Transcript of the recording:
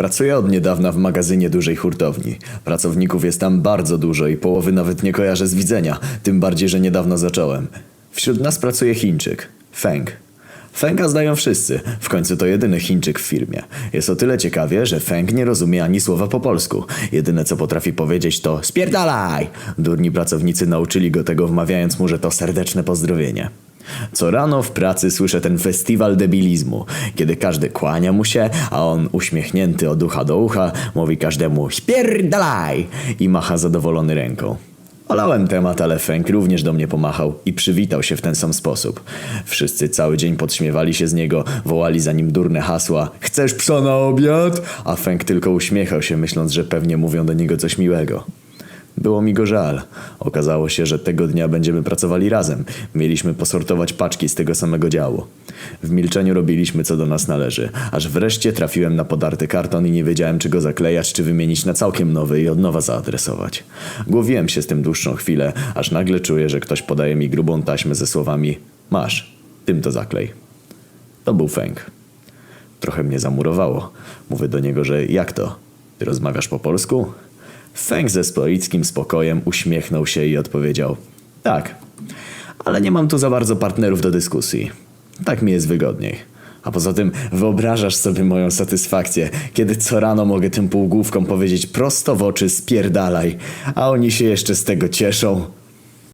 Pracuję od niedawna w magazynie dużej hurtowni. Pracowników jest tam bardzo dużo i połowy nawet nie kojarzę z widzenia, tym bardziej, że niedawno zacząłem. Wśród nas pracuje Chińczyk, Feng. Fenga znają wszyscy, w końcu to jedyny Chińczyk w firmie. Jest o tyle ciekawie, że Feng nie rozumie ani słowa po polsku. Jedyne co potrafi powiedzieć to spierdalaj! Durni pracownicy nauczyli go tego wmawiając mu, że to serdeczne pozdrowienie. Co rano w pracy słyszę ten festiwal debilizmu, kiedy każdy kłania mu się, a on uśmiechnięty od ucha do ucha mówi każdemu spierdalaj i macha zadowolony ręką. Olałem temat, ale Fęk również do mnie pomachał i przywitał się w ten sam sposób. Wszyscy cały dzień podśmiewali się z niego, wołali za nim durne hasła Chcesz psa na obiad? A Fęk tylko uśmiechał się, myśląc, że pewnie mówią do niego coś miłego. Było mi go żal. Okazało się, że tego dnia będziemy pracowali razem. Mieliśmy posortować paczki z tego samego działu. W milczeniu robiliśmy co do nas należy, aż wreszcie trafiłem na podarty karton i nie wiedziałem czy go zaklejać, czy wymienić na całkiem nowy i od nowa zaadresować. Głowiłem się z tym dłuższą chwilę, aż nagle czuję, że ktoś podaje mi grubą taśmę ze słowami Masz, tym to zaklej. To był Fęk. Trochę mnie zamurowało. Mówię do niego, że jak to? Ty rozmawiasz po polsku? Feng ze stoickim spokojem uśmiechnął się i odpowiedział: Tak, ale nie mam tu za bardzo partnerów do dyskusji. Tak mi jest wygodniej. A poza tym wyobrażasz sobie moją satysfakcję, kiedy co rano mogę tym półgłówkom powiedzieć prosto w oczy spierdalaj, a oni się jeszcze z tego cieszą.